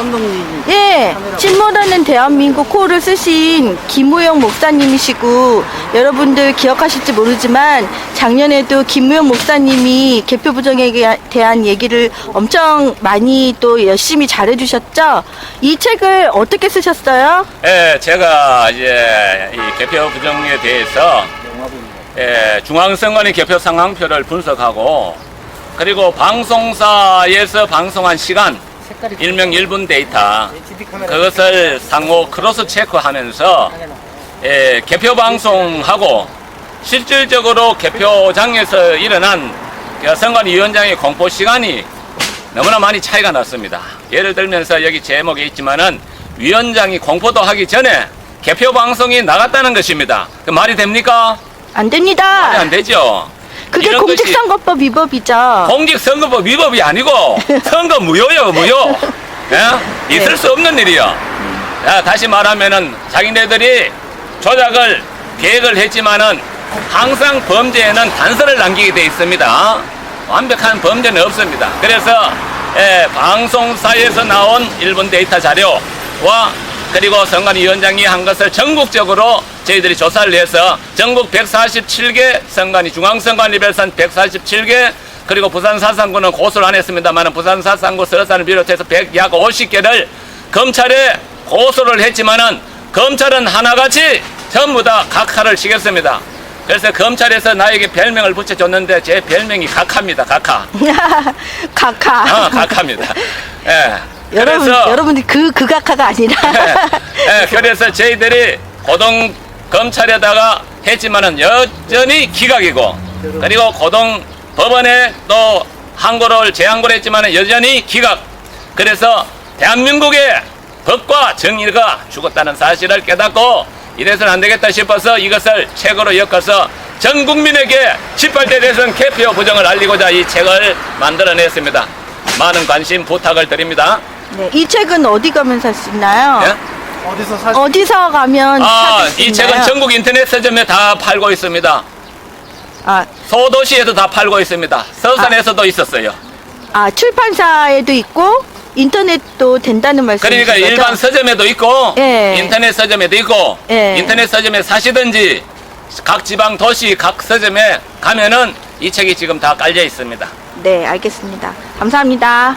감독님. 예, 찐모라는 대한민국 코를 쓰신 김우영 목사님이시고 여러분들 기억하실지 모르지만 작년에도 김우영 목사님이 개표 부정에 대한 얘기를 엄청 많이 또 열심히 잘해주셨죠. 이 책을 어떻게 쓰셨어요? 예, 제가 이제 이 개표 부정에 대해서 예, 중앙선관위 개표 상황표를 분석하고 그리고 방송사에서 방송한 시간 일명 1분 데이터 그것을 상호 크로스 체크하면서 예, 개표 방송하고 실질적으로 개표장에서 일어난 그 선관위원장의 공포 시간이 너무나 많이 차이가 났습니다. 예를 들면서 여기 제목에 있지만은 위원장이 공포도 하기 전에 개표 방송이 나갔다는 것입니다. 그 말이 됩니까? 안 말이 됩니다. 안 되죠. 그게 이런 것이 공직선거법 위법이죠. 공직선거법 위법이 아니고 선거 무효요 무효. 예? 있을 수 없는 일이요. 야, 다시 말하면은 자기네들이 조작을 계획을 했지만은 항상 범죄에는 단서를 남기게 돼 있습니다. 완벽한 범죄는 없습니다. 그래서 예, 방송사에서 나온 일본 데이터 자료와 그리고 선관위원장이 한 것을 전국적으로 저희들이 조사를 해서 전국 147개 선관위 중앙선관위 별선 147개 그리고 부산 사상구는 고소를 안 했습니다만 부산 사상구 서산을 비롯해서 100, 약 50개를 검찰에 고소를 했지만은 검찰은 하나같이 전부 다 각하를 치겠습니다. 그래서 검찰에서 나에게 별명을 붙여줬는데 제 별명이 각하입니다. 각하. 각하. 어, 각하입니다. 예. 여러분, 그래서 여러분들 그, 그 각하가 아니라. 예, 그래서 저희들이 고동 검찰에다가 했지만은 여전히 기각이고 그리고 고동 법원에 또 항고를 재항고를 했지만은 여전히 기각. 그래서 대한민국의 법과 정의가 죽었다는 사실을 깨닫고 이래서는 안 되겠다 싶어서 이것을 책으로 엮어서 전 국민에게 18대 대선 개표 부정을 알리고자 이 책을 만들어냈습니다. 많은 관심 부탁을 드립니다. 네, 이 책은 어디 가면 살 수 있나요? 예? 어디서 사? 어디서 가면 아, 찾을 수 이 책은 있나요? 전국 인터넷 서점에 다 팔고 있습니다. 아, 소도시에도 다 팔고 있습니다. 서산에서도 있었어요. 아, 출판사에도 있고 인터넷도 된다는 말씀이시죠? 그러니까 일반 서점에도 있고 예. 인터넷 서점에도 있고 예. 인터넷 서점에 사시든지 각 지방 도시 각 서점에 가면은 이 책이 지금 다 깔려 있습니다. 네, 알겠습니다. 감사합니다.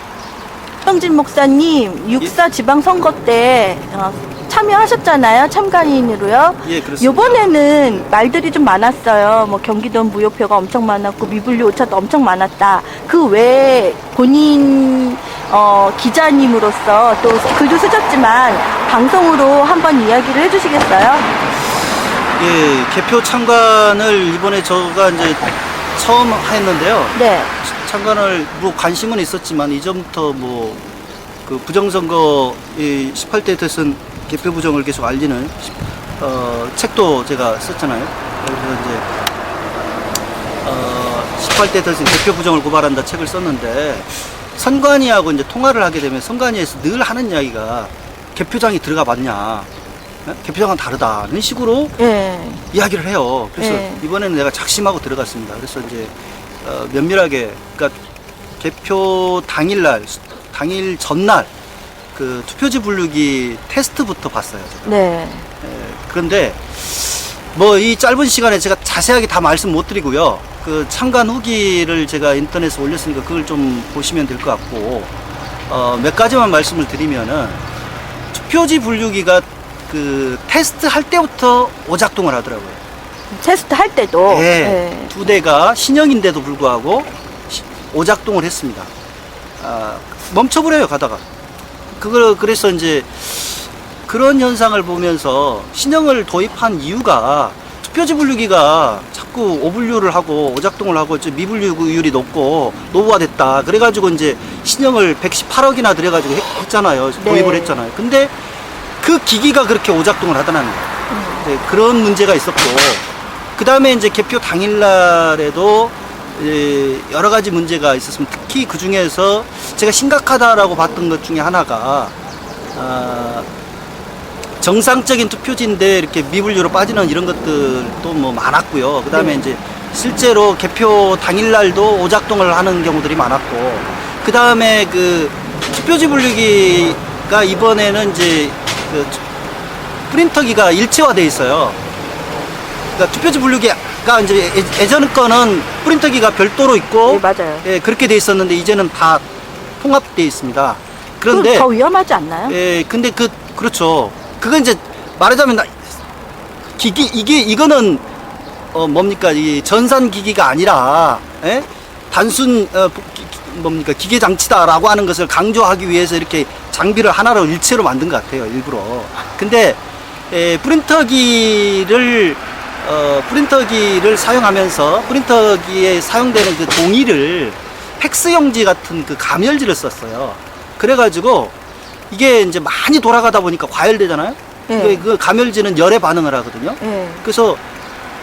형진 목사님, 육사 지방선거 때 어, 참여하셨잖아요. 참관인으로요. 예, 그렇습니다. 요번에는 말들이 좀 많았어요. 뭐 경기도 무효표가 엄청 많았고 미분류 오차도 엄청 많았다. 그 외에 본인 어, 기자님으로서 또 글도 쓰셨지만 방송으로 한번 이야기를 해주시겠어요? 예, 개표 참관을 이번에 저가 이제 처음 했는데요. 네. 참관을 뭐 관심은 있었지만 이전부터 뭐 그 부정선거 이 18대 대선 개표 부정을 계속 알리는 어, 책도 제가 썼잖아요. 그래서 이제 어, 18대 대선 개표 부정을 고발한다 책을 썼는데 선관위하고 이제 통화를 하게 되면 선관위에서 늘 하는 이야기가 개표장이 들어가 봤냐. 예? 개표장은 다르다. 이런 식으로 예. 이야기를 해요. 그래서 네. 이번에는 내가 작심하고 들어갔습니다. 그래서 이제 어, 면밀하게 그러니까 개표 당일날 당일 전날 그 투표지 분류기 테스트부터 봤어요. 제가. 네. 예, 그런데 뭐 이 짧은 시간에 제가 자세하게 다 말씀 못 드리고요. 그 참관 후기를 제가 인터넷에 올렸으니까 그걸 좀 보시면 될 것 같고 어, 몇 가지만 말씀을 드리면은 투표지 분류기가 그 테스트 할 때부터 오작동을 하더라고요. 테스트 할 때도. 예, 예. 두 대가 신형인데도 불구하고 시- 오작동을 했습니다. 아, 멈춰버려요, 가다가. 그걸, 그래서 이제 그런 현상을 보면서 신형을 도입한 이유가 투표지 분류기가 자꾸 오분류를 하고 오작동을 하고 이제 미분류율이 높고 노후화됐다. 그래가지고 이제 신형을 118억이나 들여가지고 했, 했잖아요. 네. 도입을 했잖아요. 근데 그 기기가 그렇게 오작동을 하더라는 거예요. 네, 그런 문제가 있었고 그 다음에 이제 개표 당일날에도 예, 여러 가지 문제가 있었으면 특히 그 중에서 제가 심각하다라고 봤던 것 중에 하나가 아, 정상적인 투표지인데 이렇게 미분류로 빠지는 이런 것들도 뭐 많았고요. 그 다음에 네. 이제 실제로 개표 당일날도 오작동을 하는 경우들이 많았고 그 다음에 그 투표지 분류기가 이번에는 이제 그 프린터기가 일체화돼 있어요. 그러니까 투표지 분류기가 이제 예- 예전 거는 프린터기가 별도로 있고 네, 맞아요. 예, 그렇게 돼 있었는데 이제는 다 통합돼 있습니다. 그런데 그럼 더 위험하지 않나요? 예, 근데 그 그렇죠. 그건 이제 말하자면 나- 기기 이게 이거는 어 뭡니까 이 전산 기기가 아니라 예? 단순 어, 기- 기- 뭡니까 기계 장치다라고 하는 것을 강조하기 위해서 이렇게 장비를 하나로 일체로 만든 것 같아요 일부러. 근데 에, 프린터기를 어, 프린터기를 사용하면서 프린터기에 사용되는 그 종이를 팩스용지 같은 그 가멸지를 썼어요. 그래가지고 이게 이제 많이 돌아가다 보니까 과열되잖아요. 네. 그, 그 가멸지는 열에 반응을 하거든요. 네. 그래서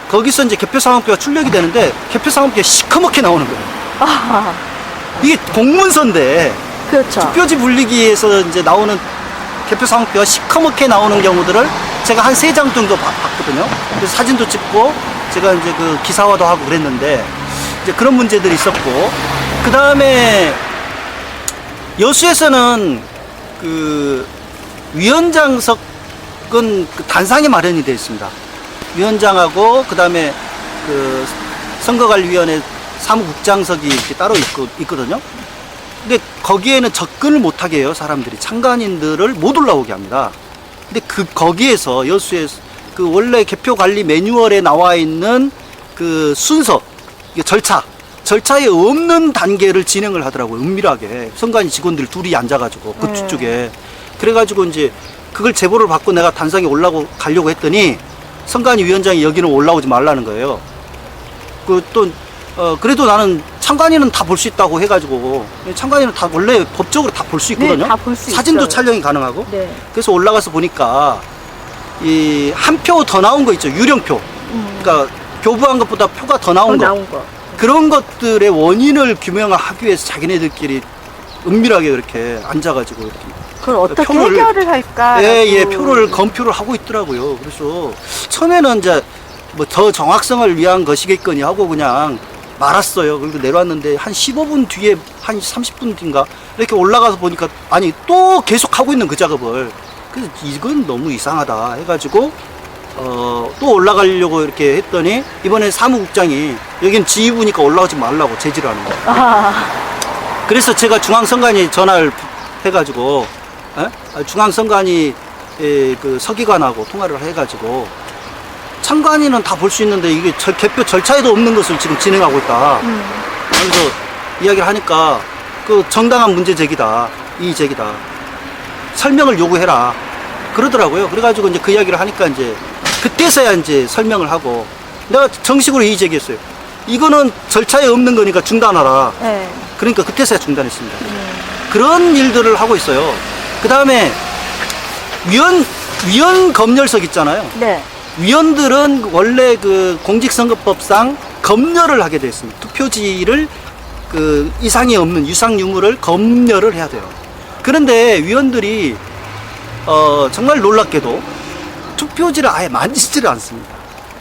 거기서 이제 개표 상황표가 출력이 되는데 개표 상황표가 시커멓게 나오는 거예요. 아, 이게 공문서인데 그렇죠. 투표지 분리기에서 이제 나오는 개표 상표가 시커멓게 나오는 경우들을 제가 한 세 장 정도 봐- 봤거든요. 그래서 사진도 찍고 제가 이제 그 기사화도 하고 그랬는데 이제 그런 문제들이 있었고 그 다음에 여수에서는 그 위원장석은 그 단상에 마련이 되어 있습니다. 위원장하고 그 다음에 그 선거관리위원회 사무국장석이 이렇게 따로 있고, 있거든요. 근데 거기에는 접근을 못하게 해요 사람들이 참관인들을 못 올라오게 합니다 근데 그 거기에서 여수에 그 원래 개표 관리 매뉴얼에 나와 있는 그 순서 절차 절차에 없는 단계를 진행을 하더라고요 은밀하게. 선관위 직원들 둘이 앉아가지고 그 네. 뒤쪽에. 그래가지고 이제 그걸 제보를 받고 내가 단상에 올라고 가려고 했더니 선관위 위원장이 여기는 올라오지 말라는 거예요. 그또 어, 그래도 나는 참관인은 다 볼 수 있다고 해가지고 참관인은 다 원래 법적으로 다 볼 수 있거든요. 네, 다 볼 수 사진도 있어요. 촬영이 가능하고. 네. 그래서 올라가서 보니까 이 한 표 더 나온 거 있죠. 유령표. 음, 그러니까 교부한 것보다 표가 더더 나온 거. 나온 거. 그런 것들의 원인을 규명하기 위해서 자기네들끼리 은밀하게 그렇게 앉아가지고 이렇게 그걸 어떻게 표를- 해결을 할까? 예, 예, 표를 검표를 하고 있더라고요. 그래서 처음에는 이제 뭐 더 정확성을 위한 것이겠거니 하고 그냥 말았어요. 그리고 내려왔는데 한 15분 뒤에 한 30분 뒤인가 이렇게 올라가서 보니까 아니 또 계속 하고 있는 그 작업을 그래서 이건 너무 이상하다 해가지고 어, 또 올라가려고 이렇게 했더니 이번에 사무국장이 여긴 지휘부니까 올라오지 말라고 제지를 하는 거예요. 아, 그래서 제가 중앙선관위 전화를 해가지고 에? 아, 중앙선관위 에, 그 서기관하고 통화를 해가지고 참관인은 다 볼 수 있는데 이게 절- 개표 절차에도 없는 것을 지금 진행하고 있다. 음, 그래서 이야기를 하니까 그 정당한 문제 제기다. 이의 제기다. 설명을 요구해라. 그러더라고요. 그래가지고 이제 그 이야기를 하니까 이제 그때서야 이제 설명을 하고 내가 정식으로 이의 제기했어요. 이거는 절차에 없는 거니까 중단하라. 네. 그러니까 그때서야 중단했습니다. 그런 일들을 하고 있어요. 그 다음에 위원 위원 검열석 있잖아요. 네. 위원들은 원래 그 공직선거법상 검열을 하게 되어 있습니다. 투표지를 그 이상이 없는 유상 유무를 검열을 해야 돼요. 그런데 위원들이 어 정말 놀랍게도 투표지를 아예 만지지를 않습니다.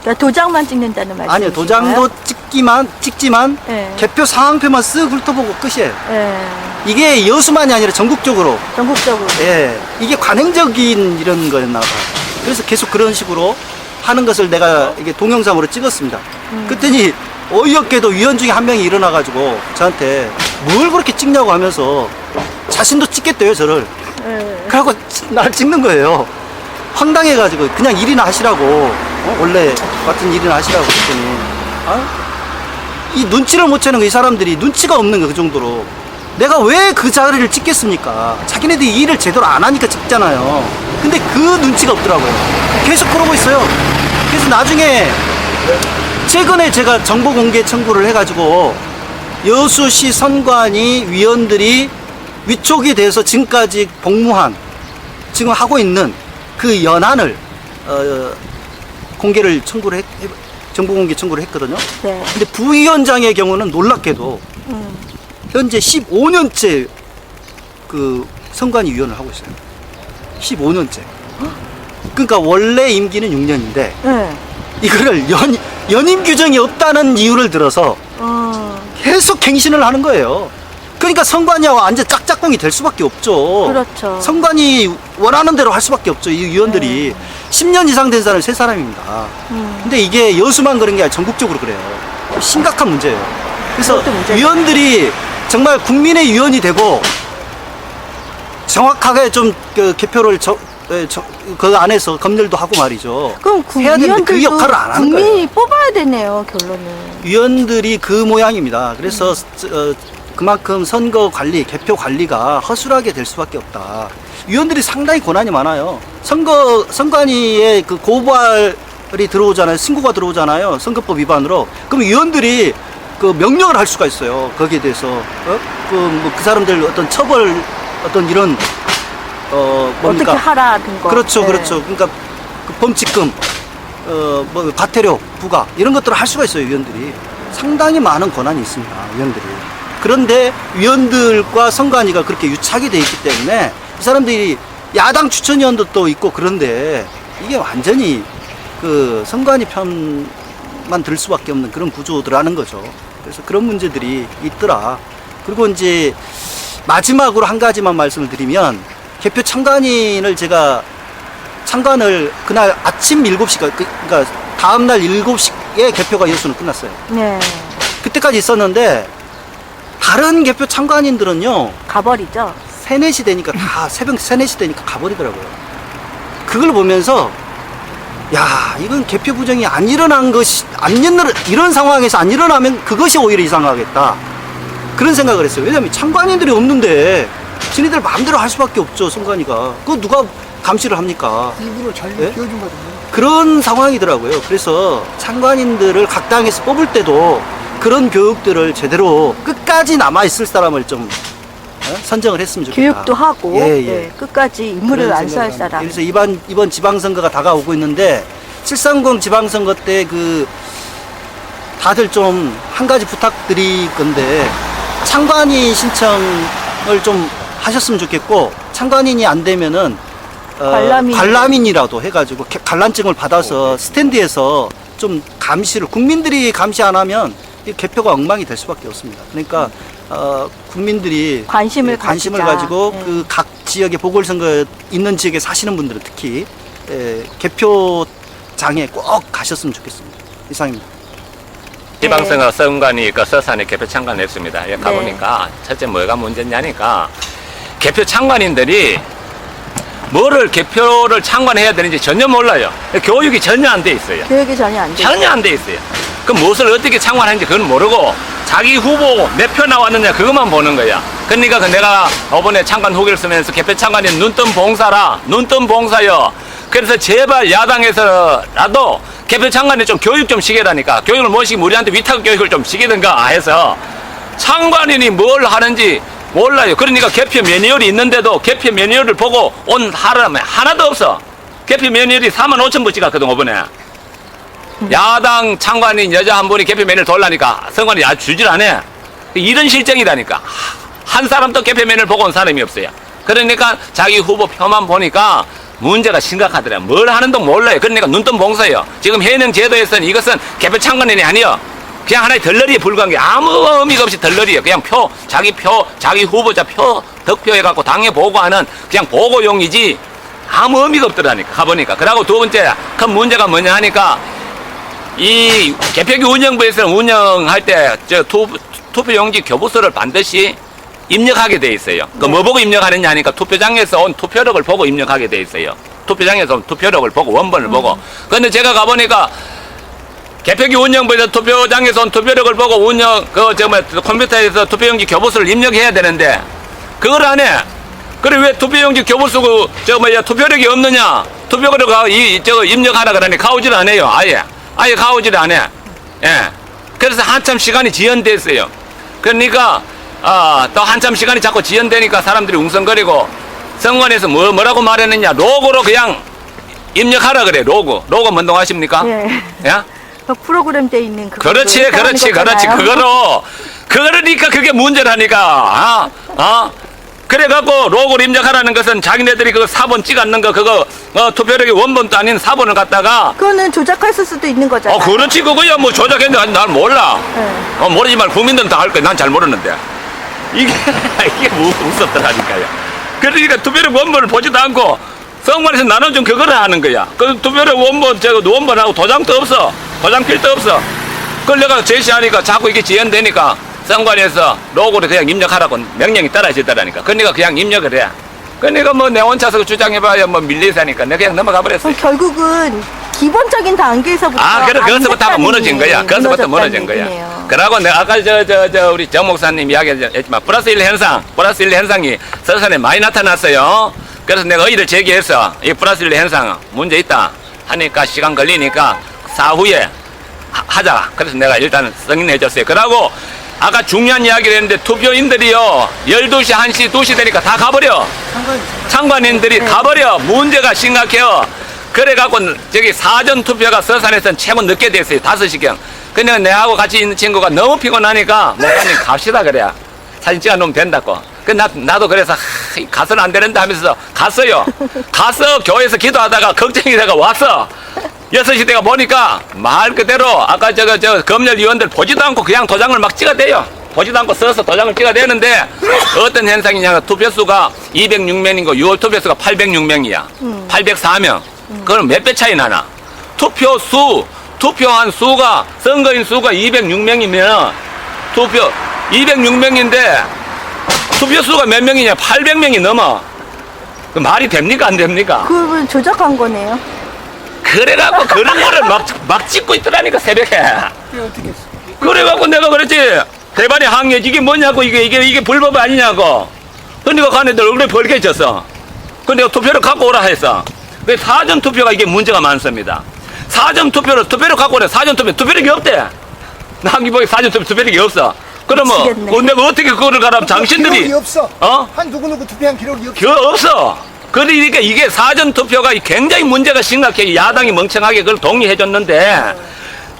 그러니까 도장만 찍는다는 말씀. 아니요 도장도 찍기만 찍지만 네. 개표 상황표만 쓱 훑어보고 끝이에요. 네. 이게 여수만이 아니라 전국적으로 전국적으로. 예 이게 관행적인 이런 거였나 봐요. 그래서 계속 그런 식으로 하는 것을 내가 이게 동영상으로 찍었습니다. 그랬더니 어이없게도 위원 중에 한 명이 일어나가지고 저한테 뭘 그렇게 찍냐고 하면서 자신도 찍겠대요 저를. 네. 그래갖고 날 찍는 거예요. 황당해가지고 그냥 일이나 하시라고 어? 원래 같은 일이나 하시라고 그랬더니 어? 이 눈치를 못 채는 거 이 사람들이 눈치가 없는 거 그 정도로 내가 왜 그 자리를 찍겠습니까? 자기네들이 일을 제대로 안 하니까 찍잖아요. 근데 그 눈치가 없더라고요. 계속 그러고 있어요. 그래서 나중에 최근에 제가 정보 공개 청구를 해가지고 여수시 선관위 위원들이 위촉이 돼서 지금까지 복무한 지금 하고 있는 그 연한을 어, 공개를 청구를 했, 해- 정보 공개 청구를 했거든요. 네. 근데 부위원장의 경우는 놀랍게도 음. 현재 15년째 그 선관위 위원을 하고 있어요. 15년째. 그러니까 원래 임기는 6년인데 네. 이거를 연, 연임 규정이 없다는 이유를 들어서 어. 계속 갱신을 하는 거예요. 그러니까 선관위하고 완전 짝짝꿍이 될 수밖에 없죠. 그렇죠. 선관위 원하는 대로 할 수밖에 없죠. 이 위원들이 10년 이상 된 사람이 세 사람입니다. 음. 근데 이게 여수만 그런 게 아니라 전국적으로 그래요. 심각한 문제예요. 그래서 그것도 문제죠. 위원들이 정말 국민의 위원이 되고 정확하게 좀 그 개표를 저, 에, 저, 그 안에서 검열도 하고 말이죠. 그럼 구, 해야 되는데 그 위원들도 역할을 안 하는 국민이 거예요. 뽑아야 되네요, 결론은. 위원들이 그 모양입니다. 그래서 어, 그만큼 선거 관리, 개표 관리가 허술하게 될 수밖에 없다. 위원들이 상당히 권한이 많아요. 선거 선관위에 그 고발이 들어오잖아요. 신고가 들어오잖아요. 선거법 위반으로. 그럼 위원들이 그 명령을 할 수가 있어요. 거기에 대해서 어? 그뭐 그 사람들 어떤 처벌 어떤 이런 어 뭡니까? 어떻게 하라는 거. 그렇죠, 네. 그렇죠. 그러니까 그 범칙금, 어, 뭐, 과태료, 부과, 이런 것들을 할 수가 있어요, 위원들이. 상당히 많은 권한이 있습니다, 위원들이. 그런데 위원들과 선관위가 그렇게 유착이 돼 있기 때문에 이 사람들이 야당 추천위원도 또 있고 그런데 이게 완전히 그 선관위 편만 들 수밖에 없는 그런 구조들하는 거죠. 그래서 그런 문제들이 있더라. 그리고 이제 마지막으로 한 가지만 말씀을 드리면 개표 참관인을 제가 참관을 그날 아침 7시가 그러니까 다음 날 7시에 개표가 여수는 끝났어요. 네. 그때까지 있었는데 다른 개표 참관인들은요. 가버리죠. 3, 4시 되니까 다 새벽 3, 4시 되니까 가버리더라고요. 그걸 보면서 야, 이건 개표 부정이 안 일어난 것이 안 일어나 이런 상황에서 안 일어나면 그것이 오히려 이상하겠다. 그런 생각을 했어요. 왜냐면 참관인들이 없는데 지네들 마음대로 할 수밖에 없죠, 선관위가. 그거 누가 감시를 합니까? 일부러 자기가 예? 키워준 거거든요. 그런 상황이더라고요. 그래서 참관인들을 각 당에서 뽑을 때도 그런 교육들을 제대로 끝까지 남아 있을 사람을 좀 어? 선정을 했으면 좋겠다. 교육도 하고 예, 예. 네, 끝까지 임무를 그런 안수할 생각을 합니다. 사람. 그래서 이번 이번 지방선거가 다가오고 있는데 730 지방선거 때 그 다들 좀 한 가지 부탁드릴 건데 참관인 신청을 좀 하셨으면 좋겠고 참관인이 안 되면은 어, 관람인. 관람인이라도 해가지고 개- 관람증을 받아서 스탠드에서 좀 감시를 국민들이 감시 안 하면 이 개표가 엉망이 될 수밖에 없습니다. 그러니까 어, 국민들이 관심을 예, 관심을 가지자. 가지고 예. 그각 지역에 보궐선거 있는 지역에 사시는 분들은 특히 에, 개표장에 꼭 가셨으면 좋겠습니다. 이상입니다. 지방선거 선관위 그 서산에 개표 참관했습니다. 예, 네. 가보니까 첫째 뭐가 문제냐니까 개표 참관인들이 뭐를 개표를 참관해야 되는지 전혀 몰라요. 교육이 전혀 안 돼 있어요. 교육이 전혀 안 돼. 전혀 안 돼 있어요. 그 무엇을 어떻게 참관하는지 그건 모르고 자기 후보 몇 표 나왔느냐 그것만 보는 거야. 그러니까 그 내가 이번에 참관 후기를 쓰면서 개표 참관인 눈뜬 봉사라 눈뜬 봉사요. 그래서 제발 야당에서라도 개표 참관에 좀 교육 좀 시키라니까 교육을 못 시키고 우리한테 위탁 교육을 좀 시키든가 해서 참관인이 뭘 하는지 몰라요. 그러니까 개표 매뉴얼이 있는데도 개표 매뉴얼을 보고 온 사람이 하나도 없어. 개표 매뉴얼이 4만 5천 부지 같거든, 이번에. 야당 참관인 여자 한 분이 개표 매뉴얼 돌라니까 선관이 아주 주질 않아. 이런 실정이라니까. 한 사람도 개표 매뉴얼 보고 온 사람이 없어요. 그러니까 자기 후보 표만 보니까 문제가 심각하더라. 뭘 하는도 몰라요. 그러니까 눈뜬 봉사예요. 지금 현행 제도에서는 이것은 개표 참관인이 아니요. 그냥 하나의 덜러리에 불과한 게 아무 의미가 없이 덜러리예요. 그냥 표, 자기 표, 자기 후보자 표, 득표해갖고 당에 보고하는 그냥 보고용이지 아무 의미가 없더라니까. 가보니까. 그러고 두 번째 큰 문제가 뭐냐 하니까 이 개표기 운영부에서 운영할 때 저 투표용지 교부서를 반드시 입력하게 돼 있어요. 그 뭐 보고 입력하느냐 하니까 투표장에서 온 투표력을 보고 입력하게 돼 있어요. 투표장에서 온 투표력을 보고 원본을 보고. 근데 제가 가보니까 개표기 운영부에서 투표장에서 온 투표력을 보고 운영 그저 뭐 컴퓨터에서 투표용지 교부서를 입력해야 되는데 그걸 안 해. 그래 왜 투표용지 교부서 그저 뭐야 투표력이 없느냐? 투표력을 이 저거 입력하라 그러니 가오질 안 해요. 아예 아예 가오질 안 해. 예. 그래서 한참 시간이 지연됐어요. 그러니까 아, 또 한참 시간이 자꾸 지연되니까 사람들이 웅성거리고 선관에서 뭐 뭐라고 말했느냐? 로고로 그냥 입력하라 그래. 로고. 로고 뭔동 하십니까? 예. 야? 그 프로그램 돼 있는 그 그렇지, 그렇지, 그렇지. 그거로, 그러니까 그게 문제라니까. 아, 아. 그래갖고 로고를 입력하라는 것은 자기네들이 그 4번 찍었는 거 그거 어, 투표력이 원본도 아닌 4번을 갖다가 그거는 조작했을 수도 있는 거잖아요. 어 그렇지 그거야 뭐 조작했는데 난 몰라 네. 어 모르지만 국민들은 다 알 거야 난 잘 모르는데 이게 이게 무- 무섭더라니까요. 그러니까 투표력 원본을 보지도 않고 성관에서 나눠준 그거를 하는 거야. 그 투표력 원본 저거 원본하고 도장도 없어. 도장 필도 없어. 그걸 내가 제시하니까 자꾸 이게 지연되니까 성관에서 로고를 그냥 입력하라고 명령이 떨어지더라니까. 그러니까 그냥 입력을 해. 그러니까 뭐 내 혼자서 주장해봐야 뭐 밀리사니까 내가 그냥 넘어가 버렸어. 결국은 기본적인 단계에서부터 아, 그래, 안 그것부터 됐다는 무너진 거야. 그것부터 무너진 무너졌다는 거야. 그러고 내가 아까 저, 저, 저, 우리 정 목사님 이야기했지만, 플러스 1 현상, 플러스 1 현상이 서산에 많이 나타났어요. 그래서 내가 의의를 제기해서, 이 플러스 1 현상 문제 있다 하니까 시간 걸리니까 사후에 하- 하자. 그래서 내가 일단 승인해줬어요. 그러고 아까 중요한 이야기를 했는데 투표인들이요, 12시, 1시, 2시 되니까 다 가버려. 창관인들이 가버려 문제가 심각해요 그래갖고 저기 사전 투표가 서산에서는 최고 늦게 됐어요 다섯 시경. 근데 내하고 같이 있는 친구가 너무 피곤하니까 목사님 갑시다 그래 사진 찍어 놓으면 된다고. 그 나, 나도 그래서 하, 가서는 안 되는데 하면서 갔어요. 가서 교회에서 기도하다가 걱정이 돼가 왔어 여섯 시 돼가 보니까 말 그대로 아까 저거 저 검열위원들 보지도 않고 그냥 도장을 막 찍어대요. 보지도 않고 써서 도장을 찍어대는데 어떤 현상이냐면 투표수가 206명이고 6월 투표수가 806명이야. 804명. 그럼 몇 배 차이 나나? 투표 수, 투표한 수가, 선거인 수가 206명이면 투표 206명인데 투표 수가 몇 명이냐? 800명이 넘어. 그 말이 됩니까? 안 됩니까? 그걸 조작한 거네요. 그래갖고 그런 거를 막, 막 찍고 있더라니까, 새벽에. 그래갖고 내가 그랬지. 대반의 항의 이게 뭐냐고, 이게, 이게, 이게 불법 아니냐고. 그러니까 가네들 얼굴에 벌개졌어. 근데 투표를 갖고 오라 했어. 그 사전 투표가 이게 문제가 많습니다. 사전 투표를, 투표를 갖고 오래. 사전 투표, 투표력이 없대. 남기보기 사전 투표, 투표력이 없어. 그러면, 미치겠네. 어, 내가 어떻게 그거를 가라면 기록이 당신들이. 없어. 어? 한 누구누구 투표한 기록이 없어. 그 없어. 그러니까 이게 사전 투표가 굉장히 문제가 심각해. 야당이 멍청하게 그걸 동의해 줬는데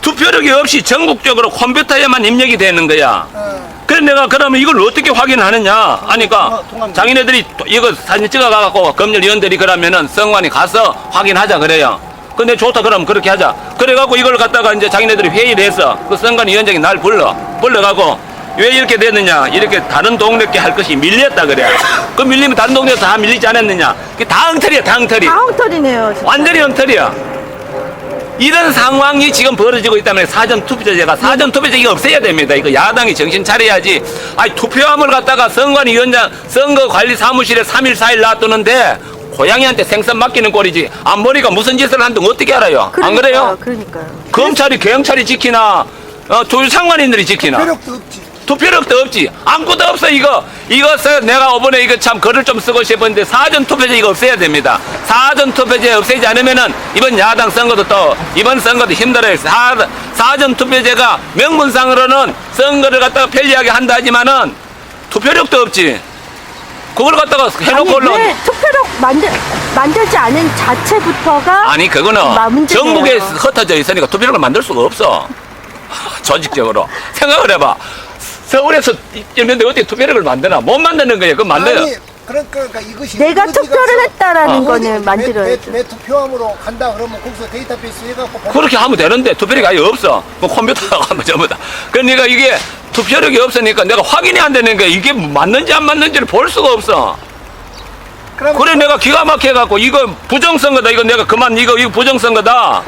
투표력이 없이 전국적으로 컴퓨터에만 입력이 되는 거야. 어. 그래 내가 그러면 이걸 어떻게 확인하느냐 하니까 장인애들이 또 이거 사진 찍어가갖고 검열위원들이 그러면은 성관이 가서 확인하자 그래요. 근데 좋다 그러면 그렇게 하자. 그래갖고 이걸 갖다가 이제 장인애들이 회의를 해서 그 성관 위원장이 날 불러 불러가고 왜 이렇게 됐느냐 이렇게 다른 동네께 할 것이 밀렸다 그래. 그 밀리면 다른 동네 다 밀리지 않았느냐. 그게 다 엉터리야 다 엉터리. 다 엉터리네요. 진짜. 완전히 엉터리야. 이런 상황이 지금 벌어지고 있다면 사전 투표제가 사전 투표제가 없애야 됩니다. 이거 야당이 정신 차려야지. 아니 투표함을 갖다가 선관위원장 선거관리 사무실에 3일 4일 놔두는데 고양이한테 생선 맡기는 꼴이지. 앞머리가 무슨 짓을 한든 어떻게 알아요? 안 그래요? 그러니까요. 검찰이 경찰이 지키나 어, 조상관인들이 지키나? 없지. 투표력도 없지. 아무것도 없어, 이거. 써, 내가 이번에 이거 참 글을 좀 쓰고 싶었는데, 사전 투표제 이거 없애야 됩니다. 사전 투표제 없애지 않으면은, 이번 야당 선거도 또, 이번 선거도 힘들어요. 사, 사전 투표제가 명분상으로는 선거를 갖다가 편리하게 한다 하지만은, 투표력도 없지. 그걸 갖다가 해놓고 아니 왜 투표력 만들 만들지 않은 자체부터가 아니 그거는 마- 문제네요. 전국에 흩어져 있으니까 투표력을 만들 수가 없어 조직적으로 생각을 해봐 서울에서 있는데 어떻게 투표력을 만드나? 못 만드는 거야 그거 만들어 아니, 그러니까, 그러니까 이것이 내가 어디 투표를 했다라는 어. 거는 어디 만들어야죠. 내, 내 투표함으로 간다 그러면 거기서 데이터베이스 해갖고 보면 그렇게 하면 되는데 투표력이 아예 없어. 뭐 컴퓨터가 하면 전부 다. 그러니까 이게 투표력이 없으니까 내가 확인이 안 되는 거야. 이게 맞는지 안 맞는지를 볼 수가 없어. 그러면 그래 내가 기가 막혀갖고 이거 부정선거다. 이거 내가 그만 이거 이거 부정선거다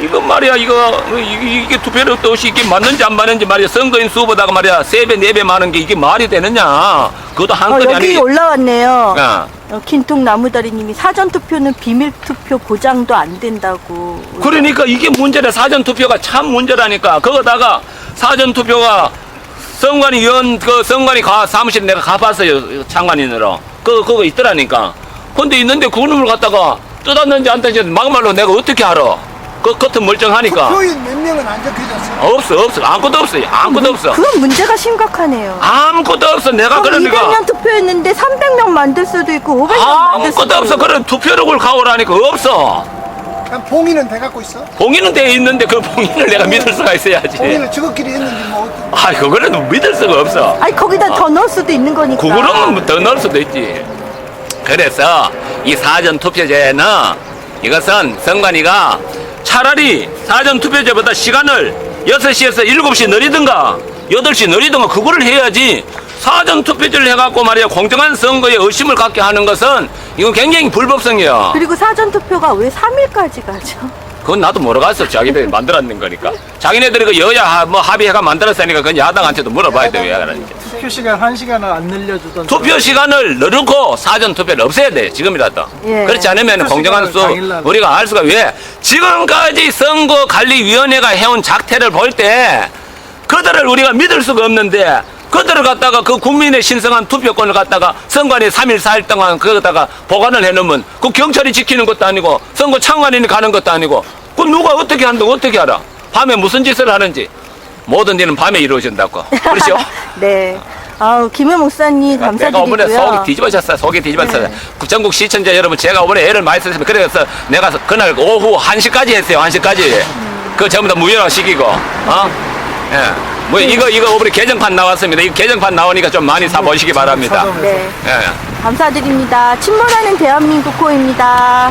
이거 말이야 이거 이게, 이게 투표력도 없이 이게 맞는지 안 맞는지 말이야. 선거인 수보다가 말이야 세 배 네 배 많은 게 이게 말이 되느냐. 그것도 한 어, 건이 여기 아니지. 올라왔네요. 야, 어, 긴통 나무다리님이 사전 투표는 비밀 투표 보장도 안 된다고. 그러니까 이게 문제다 사전 투표가 참 문제라니까. 거기다가 사전 투표가 선관위 위원 그 선관위 가 사무실 내가 가봤어요 장관인으로. 그 그거 있더라니까. 근데 있는데 그 놈을 갖다가 뜯었는지 안 뜯었는지 막말로 내가 어떻게 알아 그 겉은 멀쩡하니까 투표인 몇 명은 안 적혀졌어. 없어 없어 아무것도 없어요 아무것도 없어 그건 문제가 심각하네요. 아무것도 없어 내가 그럼 그러니까 200명 투표했는데 300명 만들 수도 있고 500명 만들 수도 아무것도 없어 있고. 그런 투표력을 가오라니까 없어 봉인은 돼 갖고 있어. 봉인은 돼 있는데 그 봉인을 내가 믿을 수가 있어야지 봉인을 저것끼리 했는지 뭐 어떤. 아 그거는 믿을 수가 없어 아니 거기다 더 넣을 수도 있는 거니까. 그거는 더 넣을 수도 있지 그래서 이 사전 투표제는 이것은 선관위가 차라리 사전 투표제보다 시간을 6시에서 7시 느리든가 8시 느리든가 그거를 해야지 사전 투표제를 해갖고 말이야 공정한 선거에 의심을 갖게 하는 것은 이건 굉장히 불법성이야. 그리고 사전 투표가 왜 3일까지 가죠? 그건 나도 모르겠어. 자기들이 만들었는 거니까. 자기네들이 그 여야 하- 뭐 합의해가 만들었으니까 그건 야당한테도 물어봐야 돼요. 왜 그러는지. 투표 시간 한 시간을 안 늘려주던 투표 시간을 늘고 사전 투표를 없애야 돼. 지금이라도. 예. 그렇지 않으면 투표 공정한 수 시간을 당일날. 우리가 알 수가 왜 지금까지 선거관리위원회가 해온 작태를 볼 때 그들을 우리가 믿을 수가 없는데 그들을 갖다가 그 국민의 신성한 투표권을 갖다가 선관위 3일 4일 동안 그거다가 보관을 해놓으면 그 경찰이 지키는 것도 아니고 선거 창관인이 가는 것도 아니고 그 누가 어떻게 한다고 어떻게 알아 밤에 무슨 짓을 하는지 모든 일은 밤에 이루어진다고 그렇죠? 네. 아우, 김우 목사님 내가 이번에 속이 감사드리고요. 뒤집어졌어. 속이 뒤집어졌어. 네. 전국 시청자 여러분, 제가 이번에 애를 많이 썼습니다. 그래서 내가 그날 오후 1시까지 했어요. 1시까지. 그 전부 다 무효화 시키고, 어? 예. 뭐, 이거, 이거 이번에 개정판 나왔습니다. 이 개정판 나오니까 좀 많이 사 보시기 바랍니다. 사전에서. 네. 예. 감사드립니다. 침몰하는 대한민국 코입니다.